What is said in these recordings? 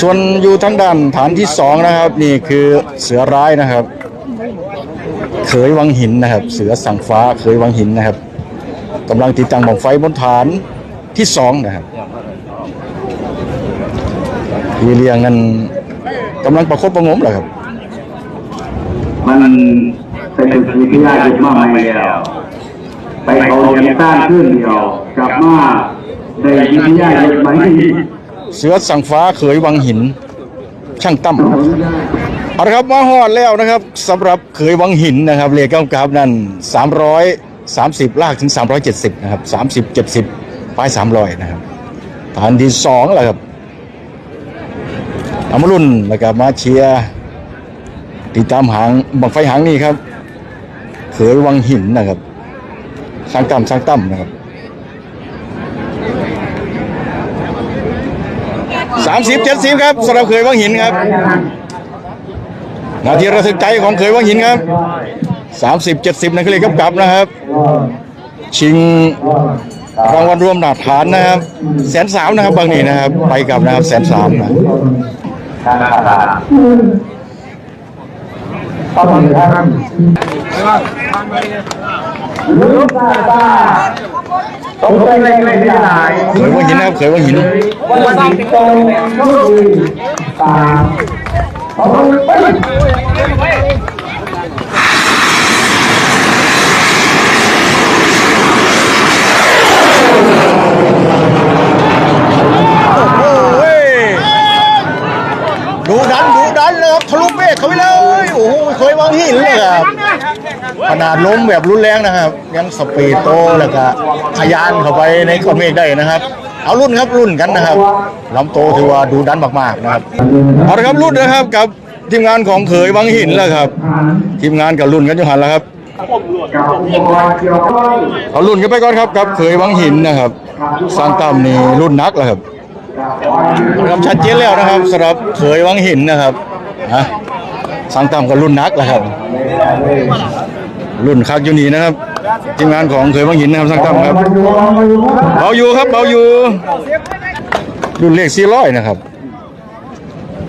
ส่วนอยู่ทางด้านฐานที่สองนะครับ นี่คือเสือร้ายนะครับ เขยวังหินนะครับ เสือสังฟ้าเขยวังหินนะครับกำลังติดตั้งบังไฟบนฐานที่สองนะครับพี่เลี้ยงนั้นกำลังประคบประงมเลยครับ มันเป็นสิ่งที่ยากอยู่มากมายแล้วไปเขาเรียนต้านขึ้นเดียวกลับมาได้ยินยากอยู่ไหม เสือสังฟ้าเขยวังหิน ช่างตั้มเอาละครับมาฮอดแล้วนะครับสำหรับเขยวังหินนะครับเรียกกำกับนั่น330ลากถึง370นะครับ30 70ปลาย300นะครับฐานที่สองแหละครับอามารุ่นแล้วก็มาเชียร์ติดตามหางบังไฟหางนี่ครับเขยวังหินนะครับช่างตั้มช่างตั้มนะครับ สามสิบเจ็ดสิบครับสำหรับเขยวังหินครับ นาทีระทึกใจของเขยวังหินครับสามสิบเจ็ดสิบนั่นคือเลยกับกลับนะครับ ชิงรางวัลรวมหนาฐานนะครับแสนสามนะครับบางนี่นะครับ ไปกลับนะครับแสนสามนะการตลาดต้องมีท่าน ลูกตาตาต้องไปเล่นเล่นที่ไหนเขยวังหินนะครับเขยวังหินวันนี้ตรงก็คือตาเอาไปโอ้ยดูดันดู ดันเลยครับทะลุเมฆเขาไปเลย โอ้โหเคยวางหินเลยครับขนาดล้มแบบรุนแรงนะครับ ยังสปีดโตแล้วก็ทะยานเข้าไปในก้อนเมฆได้นะครับ เอารุ่นครับรุ่นกันนะครับลำโตถือว่าดูดันมากๆนะครับเอาละครับรุ่นนะครับกับทีมงานของเขยวังหินแล้วครับ ทีมงานกับรุ่นกันอยู่หันแล้วครับเอารุ่นกันไปก่อนครับกับเขยวังหินนะครับสร้างตามนี่รุ่นนักแล้วครับกับครับชัดเจนแล้วนะครับสำหรับเขยวังหินนะครับ ฮะสร้างตามกับรุ่นนักแล้วครับ รุ่นคักอยู่นี่นะครับทีมงานของเขยวังหินนะครับสร้างตามครับมาอยู่มาอยู่ครับเบาอยู่ครับเบาอยู่ รุ่นเลขสี่ร้อยนะครับ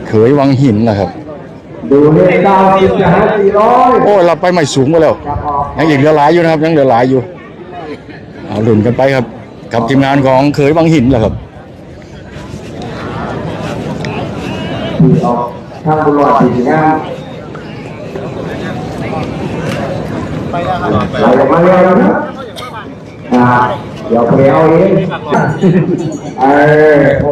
เขยวังหินนะครับดูเลขเก้าสิบจะให้สี่ร้อยโอ้ยเราไปไม่สูงกว่าแล้วกับออกยังอีกเหลือหลายอยู่นะครับยังเหลือหลายอยู่เอารุ่นกันไปครับ กับทีมงานของเขยวังหินแหละครับ ที่ออกทางบุรุษสี่งานเราจะมาเร็วนะอ่าเดี๋ยวไปเอาเองเออพอ